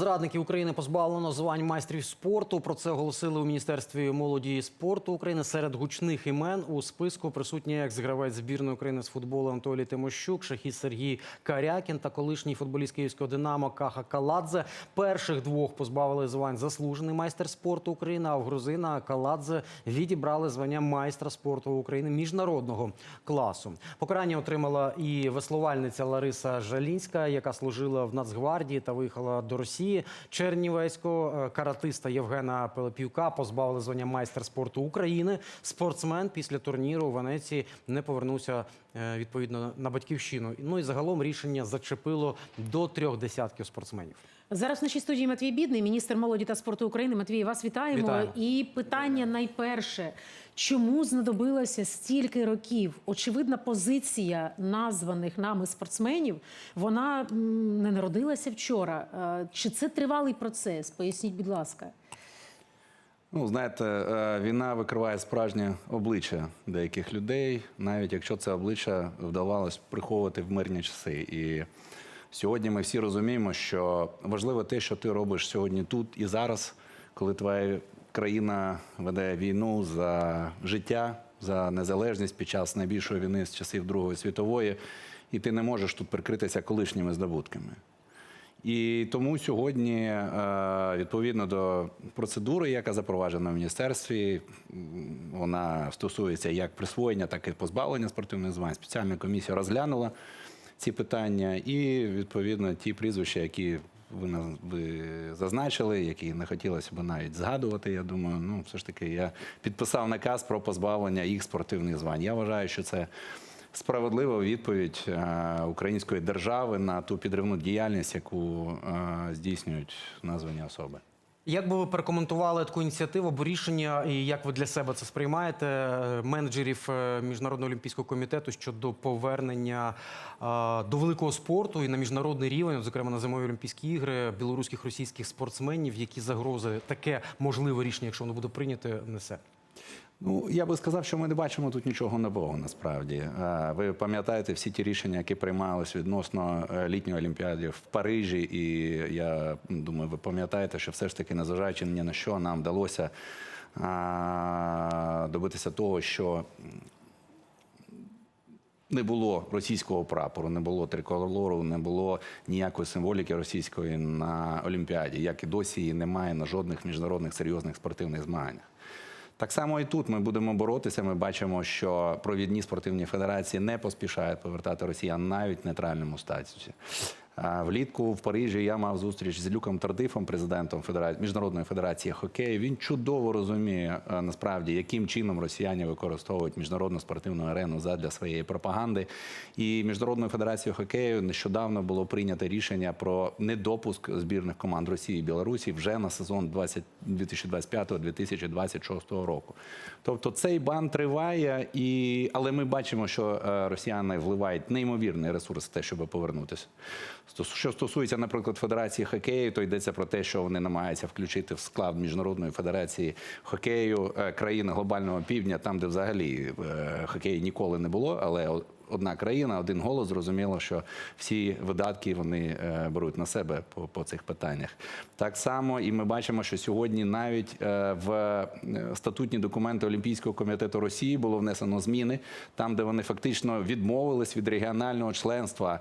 Зрадників України позбавлено звань майстрів спорту. Про це оголосили у міністерстві молоді і спорту України. Серед гучних імен у списку присутні екс-гравець збірної України з футболу Анатолій Тимощук, шахіст Сергій Карякін та колишній футболіст київського Динамо Каха Каладзе. Перших двох позбавили звань заслужений майстер спорту України. А в грузина Каладзе відібрали звання майстра спорту України міжнародного класу. Покарання отримала і веслувальниця Лариса Жалінська, яка служила в Нацгвардії та виїхала до Росії. Чернівецького е, каратиста Євгена Пелепівка позбавили звання майстер спорту України. Спортсмен після турніру у Венеції не повернувся е, відповідно на батьківщину. Ну і загалом рішення зачепило до трьох десятків спортсменів. Зараз в нашій студії Матвій Бідний, міністр молоді та спорту України. Матвій, вас вітаємо. Вітаємо. І питання найперше: чому знадобилося стільки років? Очевидна позиція названих нами спортсменів, вона не народилася вчора. Е, Чи це тривалий процес? Поясніть, будь ласка. Ну, знаєте, е, війна викриває справжнє обличчя деяких людей, навіть якщо це обличчя вдавалось приховувати в мирні часи. І сьогодні ми всі розуміємо, що важливо те, що ти робиш сьогодні тут і зараз, коли твоя країна веде війну за життя, за незалежність під час найбільшої війни з часів Другої світової, і ти не можеш тут прикритися колишніми здобутками. І тому сьогодні, е, відповідно до процедури, яка запроваджена в міністерстві, вона стосується як присвоєння, так і позбавлення спортивних звань. Спеціальна комісія розглянула ці питання, і відповідно ті прізвища, які ви ви зазначили, які не хотілося б навіть згадувати. Я думаю, ну все ж таки я підписав наказ про позбавлення їх спортивних звань. Я вважаю, що це справедлива відповідь е, української держави на ту підривну діяльність, яку е, здійснюють названі особи. Як би ви прокоментували таку ініціативу або рішення, і як ви для себе це сприймаєте е, менеджерів е, міжнародного олімпійського комітету щодо повернення е, до великого спорту і на міжнародний рівень, зокрема на зимові Олімпійські ігри, білоруських російських спортсменів, які загрози таке можливе рішення, якщо воно буде прийняте, несе? Ну, я би сказав, що ми не бачимо тут нічого нового насправді. Е, Ви пам'ятаєте всі ті рішення, які приймались відносно е, літньої олімпіади в Парижі, і я думаю, ви пам'ятаєте, що все ж таки, незважаючи ні на що, нам вдалося добитися того, що не було російського прапору, не було триколору, не було ніякої символіки російської на Олімпіаді, як і досі її немає на жодних міжнародних серйозних спортивних змаганнях. Так само і тут ми будемо боротися. Ми бачимо, що провідні спортивні федерації не поспішають повертати росіян навіть в нейтральному статусі. Влітку в Парижі я мав зустріч з Люком Тардифом, президентом Федера... Міжнародної федерації хокею. Він чудово розуміє насправді, яким чином росіяни використовують міжнародну спортивну арену задля своєї пропаганди. І Міжнародною федерацією хокею нещодавно було прийнято рішення про недопуск збірних команд Росії і Білорусі вже на сезон 20... 2025-2026 року. Тобто цей бан триває, і... але ми бачимо, що е, росіяни вливають неймовірний ресурс в те, щоб повернутися. Що стосується, наприклад, Федерації хокею, то йдеться про те, що вони намагаються включити в склад Міжнародної федерації хокею е, країни глобального півдня, там, де взагалі е, хокею ніколи не було, але одна країна, один голос, зрозуміло, що всі видатки вони е, беруть на себе по, по цих питаннях. Так само, і ми бачимо, що сьогодні навіть е, в е, статутні документи Олімпійського комітету Росії було внесено зміни, там, де вони фактично відмовились від регіонального членства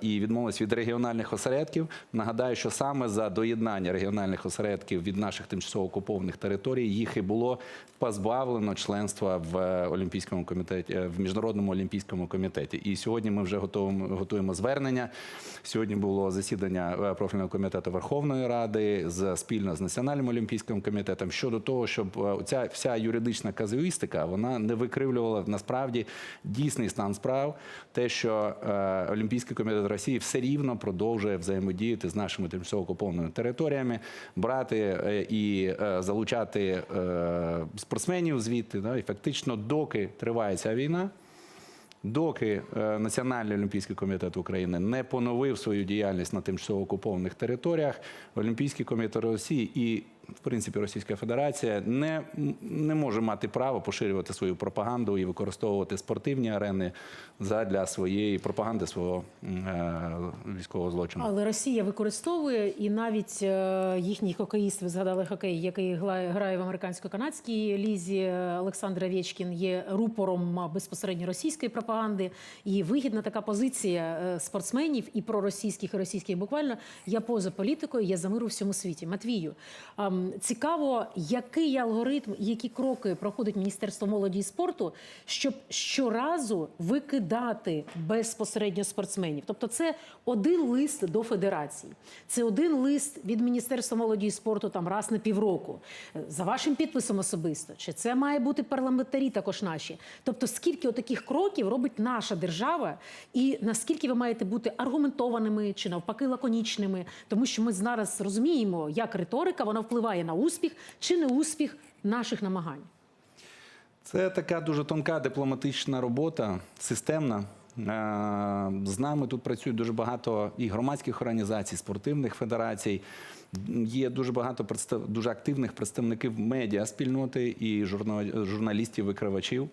і відмовились від регіональних осередків. Нагадаю, що саме за доєднання регіональних осередків від наших тимчасово окупованих територій їх і було позбавлено членства в Олімпійському комітеті в міжнародному олімпійському комітеті. І сьогодні ми вже готуємо, готуємо звернення. Сьогодні було засідання е, профільного комітету Верховної Ради з спільно з національним олімпійським комітетом щодо того, щоб е, ця вся юридична казуїстика вона не викривлювала насправді дійсний стан справ, те, що е, Олімпійський комітет Росії все рівно продовжує взаємодіяти з нашими тимчасово окупованими територіями, брати і залучати спортсменів звідти. І фактично, доки триває ця війна. Доки е, Національний олімпійський комітет України не поновив свою діяльність на тимчасово окупованих територіях, Олімпійський комітет Росії і в принципі, Російська Федерація не, не може мати право поширювати свою пропаганду і використовувати спортивні арени для своєї пропаганди свого е, військового злочину. Але Росія використовує і навіть е, їхній хокеїст, ви згадали хокей, який грає в американсько-канадській лізі. е, Олександр Овєчкін є рупором безпосередньо російської пропаганди. І вигідна така позиція спортсменів і проросійських, і російських. Буквально я поза політикою, я за мир у всьому світі. Матвію, цікаво, який алгоритм, які кроки проходить Міністерство молоді і спорту, щоб щоразу викидати безпосередньо спортсменів. Тобто, це один лист до федерації, це один лист від Міністерства молоді і спорту там раз на півроку. За вашим підписом особисто. Чи це має бути парламентарі також наші? Тобто, скільки отаких кроків робить наша держава, і наскільки ви маєте бути аргументованими чи навпаки лаконічними, тому що ми зараз розуміємо, як риторика вона впливає на успіх чи не успіх наших намагань. Це така дуже тонка дипломатична робота, системна. Е, З нами тут працюють дуже багато і громадських організацій, спортивних федерацій. Є дуже багато представ... дуже активних представників медіа спільноти і журна- журналістів-викривачів.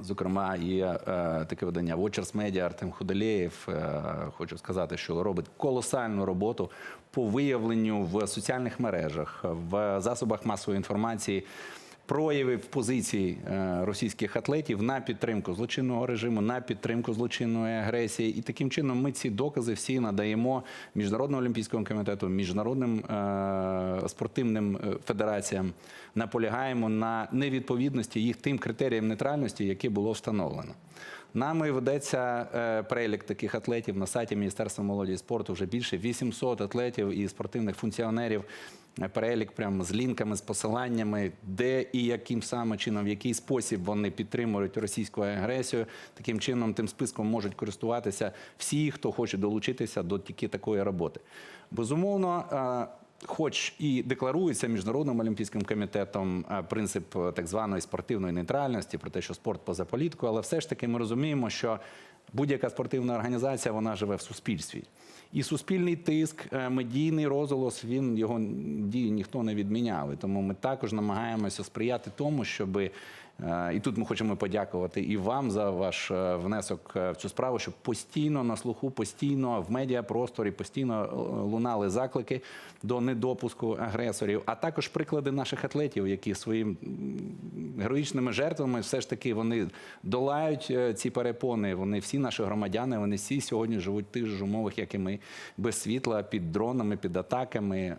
Зокрема, є е, таке видання Watchers Media, Артем Худолєєв. Е, хочу сказати, що робить колосальну роботу по виявленню в соціальних мережах, в засобах масової інформації проявів позицій позиції російських атлетів на підтримку злочинного режиму, на підтримку злочинної агресії. І таким чином ми ці докази всі надаємо Міжнародному олімпійському комітету, міжнародним е, спортивним е, федераціям. Наполягаємо на невідповідності їх тим критеріям нейтральності, які було встановлено. Нами ведеться е, перелік таких атлетів на сайті Міністерства молоді і спорту. Вже більше 800 атлетів і спортивних функціонерів. Е, Перелік прямо з лінками, з посиланнями, де і яким саме чином, в який спосіб вони підтримують російську агресію. Таким чином, тим списком можуть користуватися всі, хто хоче долучитися до тільки такої роботи. Безумовно. Хоч і декларується міжнародним олімпійським комітетом е, принцип е, так званої спортивної нейтральності, про те, що спорт поза політикою, але все ж таки ми розуміємо, що будь-яка спортивна організація вона живе в суспільстві. І суспільний тиск, е, медійний розголос, він його дії ніхто не відміняв. Тому ми також намагаємося сприяти тому, щоби Е, І тут ми хочемо подякувати і вам за ваш е, внесок в цю справу, щоб постійно на слуху, постійно в медіапросторі, постійно лунали заклики до недопуску агресорів, а також приклади наших атлетів, які своїм героїчними жертвами все ж таки вони долають ці перепони. Вони всі наші громадяни, вони всі сьогодні живуть в тих же умовах, як і ми, без світла, під дронами, під атаками. Е,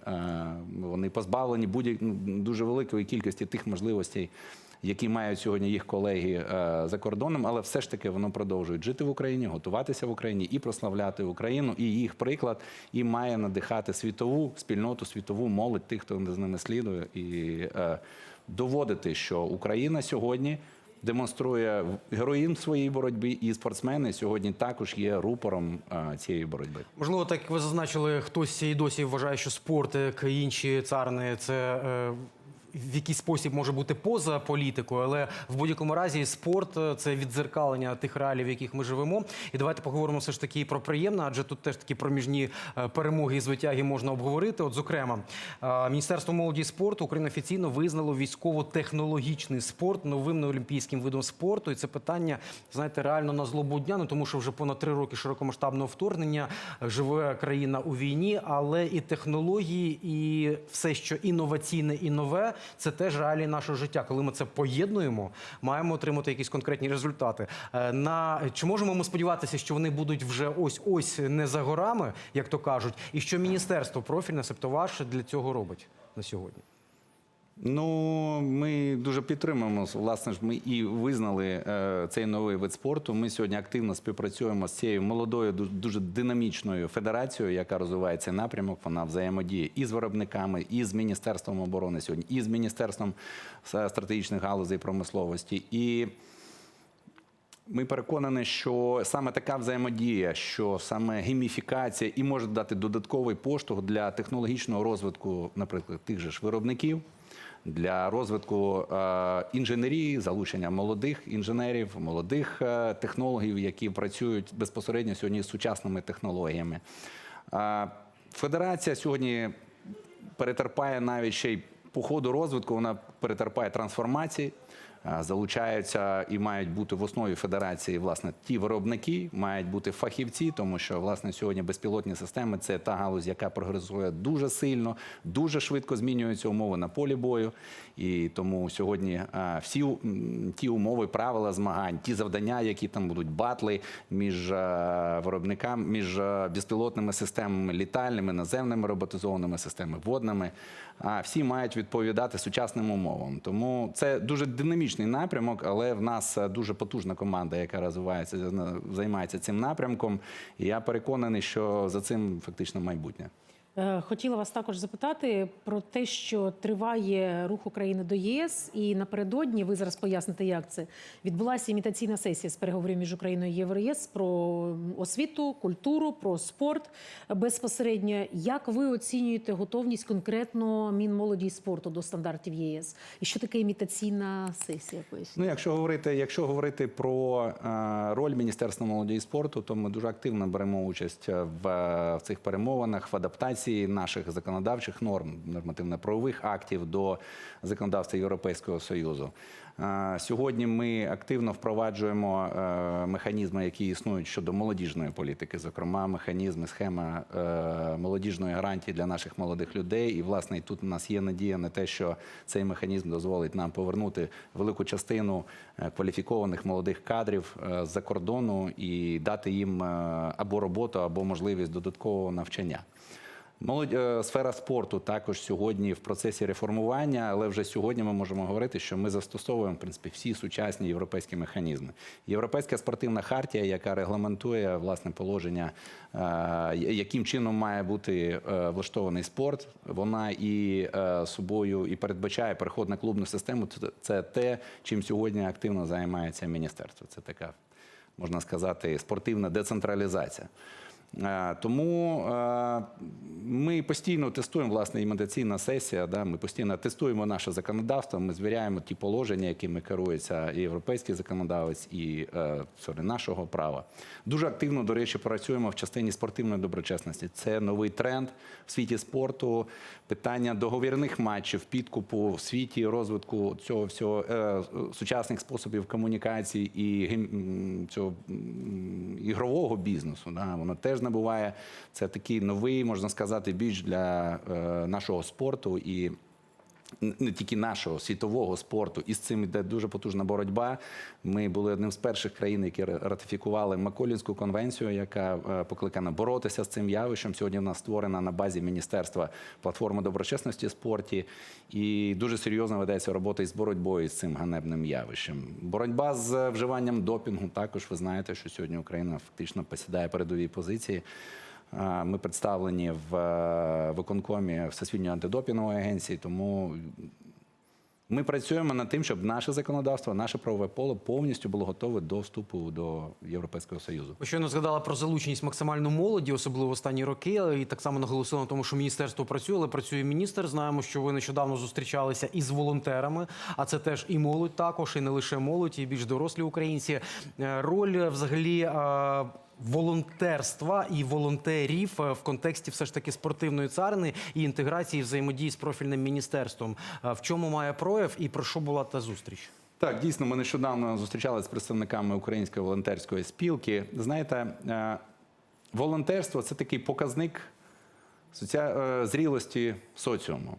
Вони позбавлені будь дуже великої кількості тих можливостей які мають сьогодні їх колеги е, за кордоном, але все ж таки воно продовжують жити в Україні, готуватися в Україні і прославляти Україну. І їх приклад і має надихати світову спільноту, світову молодь, тих, хто з ними слідує, і е, доводити, що Україна сьогодні. Демонструє героїзм своїй боротьбі, і спортсмени сьогодні також є рупором цієї боротьби. Можливо, так ви зазначили, хтось і досі вважає, що спорт, як інші царни це е, в якийсь спосіб може бути поза політикою, але в будь-якому разі спорт е, це віддзеркалення тих реалій, в яких ми живемо. І давайте поговоримо все ж таки про приємне, адже тут теж такі проміжні е, перемоги і звитяги можна обговорити. От, зокрема, е, Міністерство молоді і спорту України офіційно визнало військово-технологічний спорт новим неолімпійським видом спорту. І це питання, знаєте, реально на злобу дня, ну тому що вже понад три роки широкомасштабного вторгнення живе країна у війні, але і технології, і все, що інноваційне і нове, це теж реалії нашого життя. Коли ми це поєднуємо, маємо отримати якісь конкретні результати. Е, На чи можемо ми сподіватися, що вони будуть вже ось ось не за горами, як то кажуть, і що міністерство профільне, себто ваше, для цього робить на сьогодні? Ну, ми дуже підтримуємо. Власне ж, ми і визнали е, цей новий вид спорту. Ми сьогодні активно співпрацюємо з цією молодою, дуже динамічною федерацією, яка розвивається напрямок. Вона взаємодіє і з виробниками, і з міністерством оборони сьогодні, і з міністерством стратегічних галузей промисловості. І ми переконані, що саме така взаємодія, що саме гейміфікація і може дати додатковий поштовх для технологічного розвитку, наприклад, тих же ж виробників, для розвитку е, інженерії, залучення молодих інженерів, молодих е, технологів, які працюють безпосередньо сьогодні з сучасними технологіями. Е, Федерація сьогодні перетерпає навіть ще й по ходу розвитку, вона перетерпає трансформації. Е, Залучаються і мають бути в основі федерації власне ті виробники, мають бути фахівці, тому що власне сьогодні безпілотні системи це та галузь, яка прогресує дуже сильно, дуже швидко змінюються умови на полі бою. І тому сьогодні е, всі ті умови, правила змагань, ті завдання, які там будуть батли між е, виробниками, між безпілотними системами, літальними, наземними роботизованими системами, водними, а всі мають відповідати сучасним умовам. Тому це дуже динамічний напрямок, але в нас е, дуже потужна команда, яка розвивається, займається цим напрямком. І я переконаний, що за цим фактично майбутнє. Е, Хотіла вас також запитати про те, що триває рух України до ЄС, і напередодні ви зараз поясните, як це відбулася імітаційна сесія з переговорів між Україною і Євроєс про освіту, культуру, про спорт безпосередньо. Як ви оцінюєте готовність конкретно Мінмолоді і спорту до стандартів єС? І що таке імітаційна сесія? Поясніть. Ну, якщо говорити, якщо говорити про е, роль Міністерства молоді і спорту, то ми дуже активно беремо участь в, в цих перемовинах в адаптації наших законодавчих норм, нормативно-правових актів до законодавства Європейського союзу. Е, сьогодні ми активно впроваджуємо е, механізми, які існують щодо молодіжної політики, зокрема механізми, схема е, молодіжної гарантії для наших молодих людей. І власне тут у нас є надія на те, що цей механізм дозволить нам повернути велику частину кваліфікованих молодих кадрів з-за кордону і дати їм або роботу, або можливість додаткового навчання. Молодь е, сфера спорту також сьогодні в процесі реформування, але вже сьогодні ми можемо говорити, що ми застосовуємо в принципі всі сучасні європейські механізми. Європейська спортивна хартія, яка регламентує власне положення, е, яким чином має бути е, влаштований спорт, вона і собою і передбачає переход на клубну систему. Це те, чим сьогодні активно займається міністерство. Це така можна сказати спортивна децентралізація. Е, Тому е, ми постійно тестуємо власне імітаційна сесія. Да, ми постійно тестуємо наше законодавство. Ми звіряємо ті положення, якими керується і європейський законодавець, і е, sorry, нашого права. Дуже активно, до речі, працюємо в частині спортивної доброчесності. Це новий тренд в світі спорту. Питання договірних матчів, підкупу в світі розвитку цього всього сучасних способів комунікації і цього ігрового бізнесу. Да, воно теж набуває. Це такий новий, можна сказати, біч для е, нашого спорту і. Не тільки нашого світового спорту, і з цим йде дуже потужна боротьба. Ми були одним з перших країн, які ратифікували Маколінську конвенцію, яка е, покликана боротися з цим явищем. Сьогодні в нас створена на базі міністерства платформа доброчесності в спорті, і дуже серйозно ведеться робота із боротьбою з цим ганебним явищем. Боротьба з вживанням допінгу. Також ви знаєте, що сьогодні Україна фактично посідає передові позиції. Ми представлені в е, виконкомі Всесвітньої антидопінгової агенції, тому ми працюємо над тим, щоб наше законодавство, наше правове поле повністю було готове до вступу до Європейського Союзу. Ви щойно згадали про залученість максимально молоді, особливо в останні роки, і так само наголосили на тому, що міністерство працює, але працює міністр. Знаємо, що ви нещодавно зустрічалися із волонтерами, а це теж і молодь також, і не лише молодь, і більш дорослі українці. Е, Роль е, взагалі. Волонтерства і волонтерів е, в контексті все ж таки спортивної царини і інтеграції взаємодії з профільним міністерством. Е, В чому має прояв і про що була та зустріч? Так, дійсно, ми нещодавно зустрічалися з представниками Української волонтерської спілки. Знаєте, е, волонтерство це такий показник зрілості соціуму.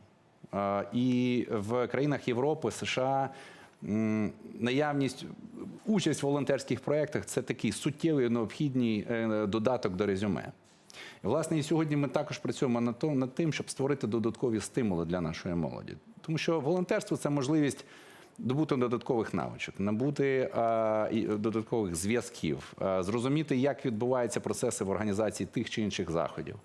І в країнах Європи, США наявність, участь в волонтерських проєктах це такий суттєвий необхідний е, додаток до резюме. І, власне, і сьогодні ми також працюємо над, то- над тим, щоб створити додаткові стимули для нашої молоді. Тому що волонтерство це можливість добути додаткових навичок, набути а, і додаткових зв'язків, зрозуміти, як відбуваються процеси в організації тих чи інших заходів.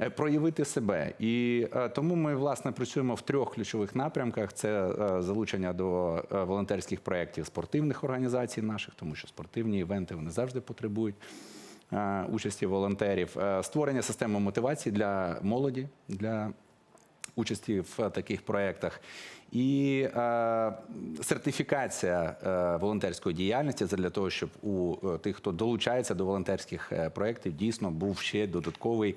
Е, Проявити себе, і е, тому ми власне працюємо в трьох ключових напрямках: це е, залучення до волонтерських проєктів спортивних організацій наших, тому що спортивні івенти вони завжди потребують участі волонтерів, створення системи мотивації для молоді, для участі в таких проєктах. І сертифікація волонтерської діяльності для того, щоб у тих, хто долучається до волонтерських проєктів, дійсно був ще додатковий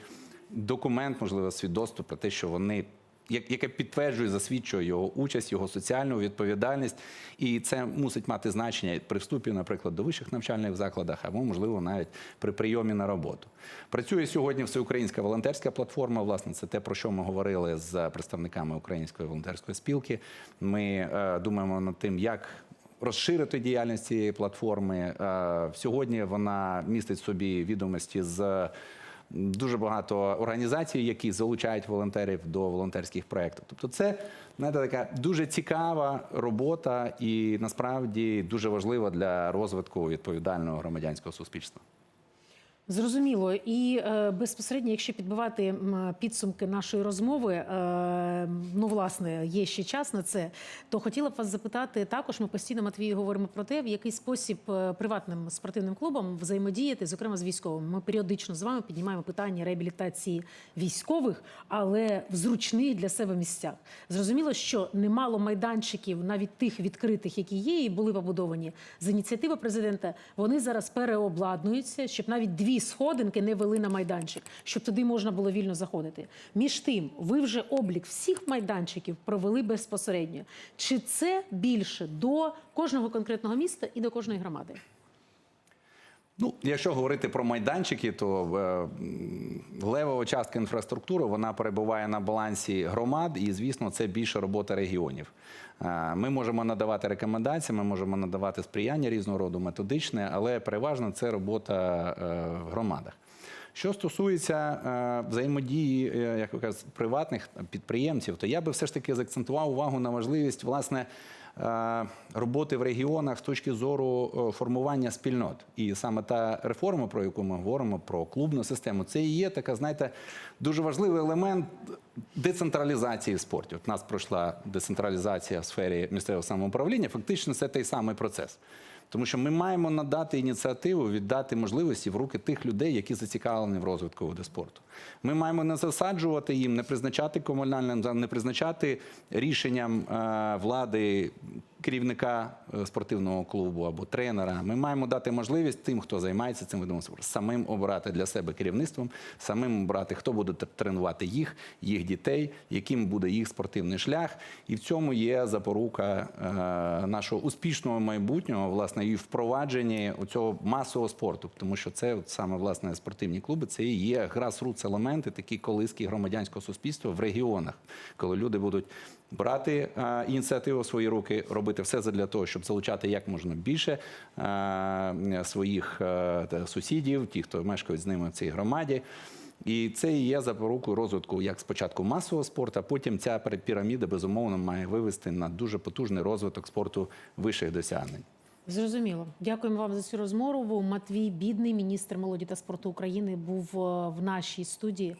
документ, можливо, свідоцтво про те, що вони як- яке підтверджує, засвідчує його участь, його соціальну відповідальність, і це мусить мати значення при вступі, наприклад, до вищих навчальних закладах або, можливо, навіть при прийомі на роботу. Працює сьогодні всеукраїнська волонтерська платформа. Власне, це те, про що ми говорили з представниками Української волонтерської спілки. Ми е, думаємо над тим, як розширити діяльність цієї платформи. Е, Сьогодні вона містить собі відомості з дуже багато організацій, які залучають волонтерів до волонтерських проєктів. Тобто, це знаєте, така дуже цікава робота і насправді дуже важлива для розвитку відповідального громадянського суспільства. Зрозуміло, і е, безпосередньо, якщо підбивати підсумки нашої розмови, е, ну власне є ще час на це, то хотіла б вас запитати також. Ми постійно Матвію говоримо про те, в який спосіб е, приватним спортивним клубам взаємодіяти, зокрема з військовими. Ми періодично з вами піднімаємо питання реабілітації військових, але в зручних для себе місцях. Зрозуміло, що немало майданчиків, навіть тих відкритих, які є, і були побудовані з ініціативи президента. Вони зараз переобладнуються, щоб навіть дві сходинки не вели на майданчик, щоб туди можна було вільно заходити. Між тим, ви вже облік всіх майданчиків провели безпосередньо. Чи це більше до кожного конкретного міста і до кожної громади? Ну, якщо говорити про майданчики, то е, м, левова частка інфраструктури вона перебуває на балансі громад, і звісно, це більше робота регіонів. Е, Ми можемо надавати рекомендації, ми можемо надавати сприяння різного роду методичне, але переважно це робота е, в громадах. Що стосується взаємодії, як ви кажете, приватних підприємців, то я би все ж таки заакцентував увагу на важливість власне роботи в регіонах з точки зору е, формування спільнот. І саме та реформа, про яку ми говоримо, про клубну систему, це і є така, знаєте, дуже важливий елемент децентралізації в у нас пройшла децентралізація в сфері місцевого самоуправління. Фактично, це той самий процес. Тому що ми маємо надати ініціативу, віддати можливості в руки тих людей, які зацікавлені в розвитку виду спорту. Ми маємо не засаджувати їм, не призначати комунальним, не призначати рішенням е, влади керівника е, спортивного клубу або тренера. Ми маємо дати можливість тим, хто займається цим видом спорту, самим обирати для себе керівництвом, самим обирати, хто буде тренувати їх, їх дітей, яким буде їх спортивний шлях. І в цьому є запорука е, нашого успішного майбутнього, власне, і впровадженні цього масового спорту, тому що це от саме власне спортивні клуби, це і є грасрутс елементи, такі колиски громадянського суспільства в регіонах, коли люди будуть брати е, ініціативу в свої руки, робити все для того, щоб залучати як можна більше е, своїх е, та сусідів, ті, хто мешкають з ними в цій громаді. І це і є запорукою розвитку як спочатку масового спорту, а потім ця піраміда безумовно має вивести на дуже потужний розвиток спорту вищих досягнень. Зрозуміло. Дякуємо вам за цю розмову. Матвій Бідний, міністр молоді та спорту України, був в нашій студії.